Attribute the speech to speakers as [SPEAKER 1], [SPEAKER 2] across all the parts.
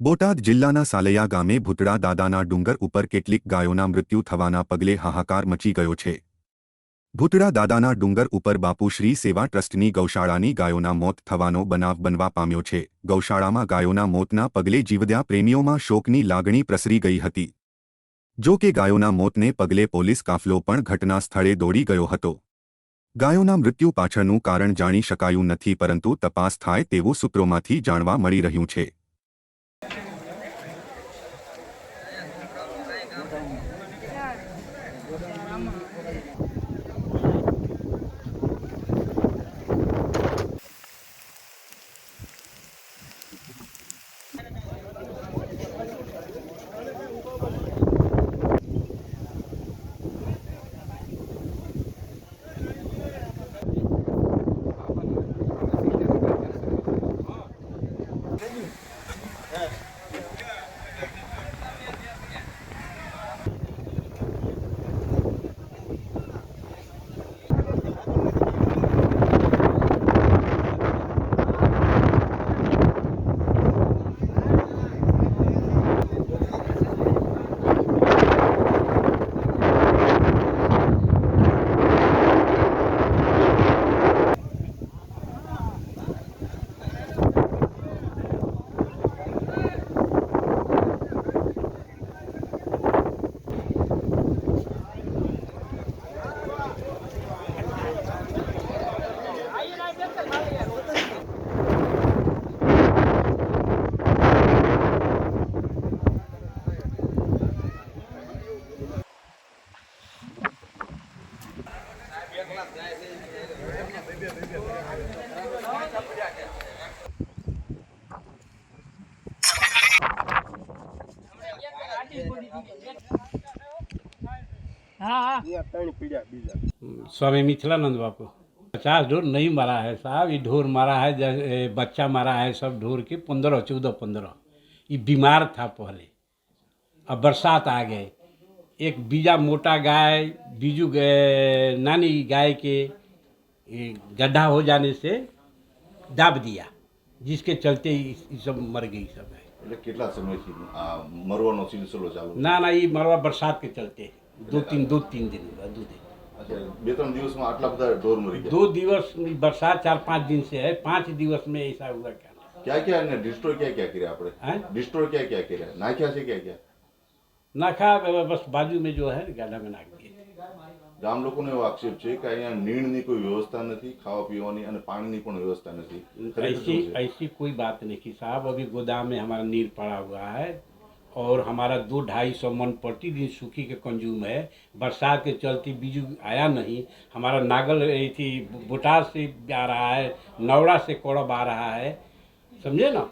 [SPEAKER 1] બોટાદ જિલ્લાના સાલૈયા ગામે ભૂતડા દાદાના ડુંગર ઉપર કેટલીક ગાયોના મૃત્યુ થવાના પગલે હાહાકાર મચી ગયો છે. ભૂતડા દાદાના ડુંગર ઉપર બાપુશ્રી સેવા ટ્રસ્ટની ગૌશાળાની ગાયોના મોત થવાનો બનાવ બનવા પામ્યો છે. ગૌશાળામાં ગાયોના મોતના પગલે જીવદ્યા પ્રેમીઓમાં શોકની લાગણી પ્રસરી ગઈ હતી. જો કે ગાયોના મોતને પગલે પોલીસ કાફલો પણ ઘટના સ્થળે દોડી ગયો હતો. ગાયોના મૃત્યુ પાછળનું કારણ જાણી શકાયું નથી પરંતુ તપાસ થાય તેવું સૂત્રોમાંથી જાણવા મળી રહ્યું છે.
[SPEAKER 2] हाँ
[SPEAKER 3] स्वामी मिथिलानंद बापू पचास ढोर नहीं मारा है साहब ये ढोर मारा है जैसे बच्चा मारा है सब ढोर के पंद्रह चौदह पंद्रह। ये बीमार था पहले अब बरसात आ गए एक बीजा मोटा गाय बीजू ग- नानी गाय के ये गड्ढा हो जाने से दाब दिया जिसके चलते ये ये सब मर गई सब है
[SPEAKER 4] એટલે કેટલા સમયથી આ મરવાનો સિલસિલો ચાલુ છે?
[SPEAKER 3] ना ना ये मरवा बरसात के चलते दो तीन दो तीन दिन हुआ दो दिन
[SPEAKER 4] अच्छा, બે ત્રણ દિવસમાં આટલા બધા ઢોર મરી ગયા
[SPEAKER 3] दो दिवस बरसात चार पाँच दिन से है पाँच दिवस में ऐसा हुआ क्या
[SPEAKER 4] ક્યાં ક્યાં એને ડિસ્ટ્રોય ક્યાં ક્યાં કર્યા આપણે
[SPEAKER 3] हैं?
[SPEAKER 4] ડિસ્ટ્રોય ક્યાં ક્યાં કર્યા નાખ્યા છે ક્યાં ક્યાં
[SPEAKER 3] नाखा बस बाजू में जो है गाढ़ा में नाख दिए
[SPEAKER 4] ગામ લોકોનો એવો આક્ષેપ છે કે અહીંયા નીણની કોઈ વ્યવસ્થા નથી ખાવા પીવાની અને પાણીની પણ વ્યવસ્થા નથી ખરેખર
[SPEAKER 3] ऐसी
[SPEAKER 4] શું છે?
[SPEAKER 3] ऐसी कोई बात नहीं कि साहब अभी गोदाम में हमारा नीर पड़ा हुआ है और हमारा दो ढाई सौ मन प्रतिदिन सूखी के कंज्यूम है बरसात के चलते बीजू आया नहीं हमारा नागल ये थी बुटार से आ रहा है नवड़ा से कोड़ब आ रहा है समझे ना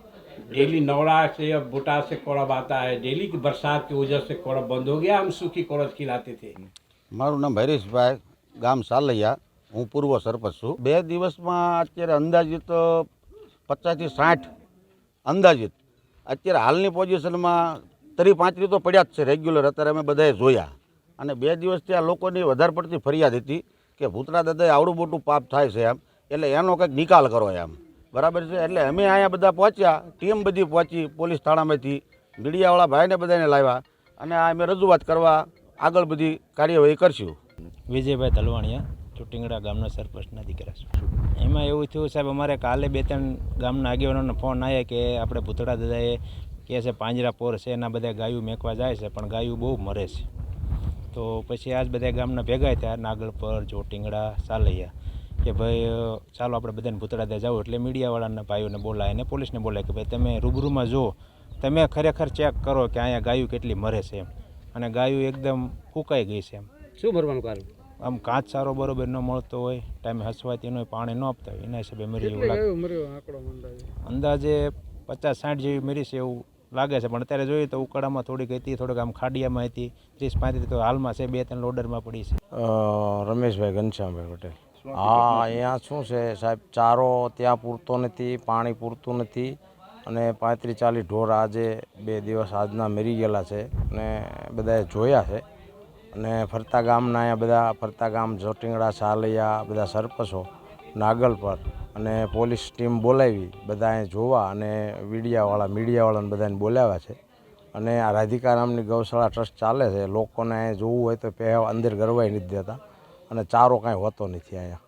[SPEAKER 3] डेली नवड़ा से अब बुटार से कोड़ब आता है डेली की बरसात की वजह से कोड़ब बंद हो गया हम सूखी कोड़ब खिलाते थे
[SPEAKER 5] મારું નામ હરીશભાઈ ગામ સાલૈયા હું પૂર્વ સરપંચ છું બે દિવસમાં અત્યારે અંદાજિત પચાસથી સાઠ અંદાજિત અત્યારે હાલની પોઝિશનમાં તરી પાંત્રી તો પડ્યા જ છે રેગ્યુલર અત્યારે અમે બધાએ જોયા અને બે દિવસથી આ લોકોની વધારે પડતી ફરિયાદ હતી કે ભૂતરા દાદાએ આવડું મોટું પાપ થાય છે એમ એટલે એનો કંઈક નિકાલ કરો એમ બરાબર છે? એટલે અમે અહીંયા બધા પહોંચ્યા, ટીમ બધી પહોંચી પોલીસ થાણામાંથી. મીડિયાવાળા ભાઈને બધાને લાવ્યા અને આ અમે રજૂઆત કરવા આગળ બધી કાર્યવાહી કરશું.
[SPEAKER 6] વિજયભાઈ તલવાણીયા, ચુટિંગડા ગામના સરપંચના દીકરા છું. એમાં એવું થયું સાહેબ, અમારે કાલે બે ત્રણ ગામના આગેવાનોનો ફોન આવ્યા કે આપણે ભૂતળા દાદાએ કહે છે પાંજરા પોર છે, એના બધા ગાયું મેકવા જાય છે, પણ ગાયું બહુ મરે છે. તો પછી આજ બધા ગામના ભેગા થયા, નાગલપર પર ચોટિંગડા, સાલૈયા. કે ભાઈ ચાલો આપણે બધાને ભૂતળા ત્યાં જાવ એટલે મીડિયાવાળાના ભાઈઓને બોલાય અને પોલીસને બોલાય કે ભાઈ તમે રૂબરૂમાં જુઓ. તમે ખરેખર ચેક કરો કે અહીંયા ગાયું કેટલી મરે છે એમ. અને ગાયું એકદમ ફૂંકાઈ ગઈ છે એમ.
[SPEAKER 3] શું ભરવાનું કારણ?
[SPEAKER 6] આમ કાચ સારો બરોબર ન મળતો હોય ટાઈમે હસવાતી એનો પાણી ન આપતા હોય એના હિસાબે મરી એવું લાગે. અંદાજે? પચાસ સાઠ જેવી મરી છે એવું લાગે છે પણ અત્યારે જોઈએ તો ઉકાળામાં થોડીક હતી થોડીક આમ ખાડિયામાં હતી ત્રીસ પાંત્રીસ તો હાલમાં છે બે ત્રણ લોડરમાં પડી છે.
[SPEAKER 7] રમેશભાઈ ઘનશ્યામભાઈ પટેલ. હા અહીંયા શું છે સાહેબ? ચારો ત્યાં પૂરતો નથી પાણી પૂરતું નથી અને પાંત્રીસ ચાલીસ ઢોર આજે બે દિવસ આજના મરી ગયેલા છે અને બધાએ જોયા છે. અને ફરતા ગામના અહીંયા બધા ફરતા ગામ જોટિંગડા સાલૈયા બધા સરપંચો નાગલ પર અને પોલીસ ટીમ બોલાવી બધા અહીં જોવા અને મીડિયાવાળા મીડિયાવાળાને બધાને બોલાવ્યા છે. અને આ રાધિકા નામની ગૌશાળા ટ્રસ્ટ ચાલે છે. લોકોને જોવું હોય તો પહેવા અંદર ગરવાઈ નથી દેતા. અને ચારો કાંઈ હોતો નથી અહીંયા.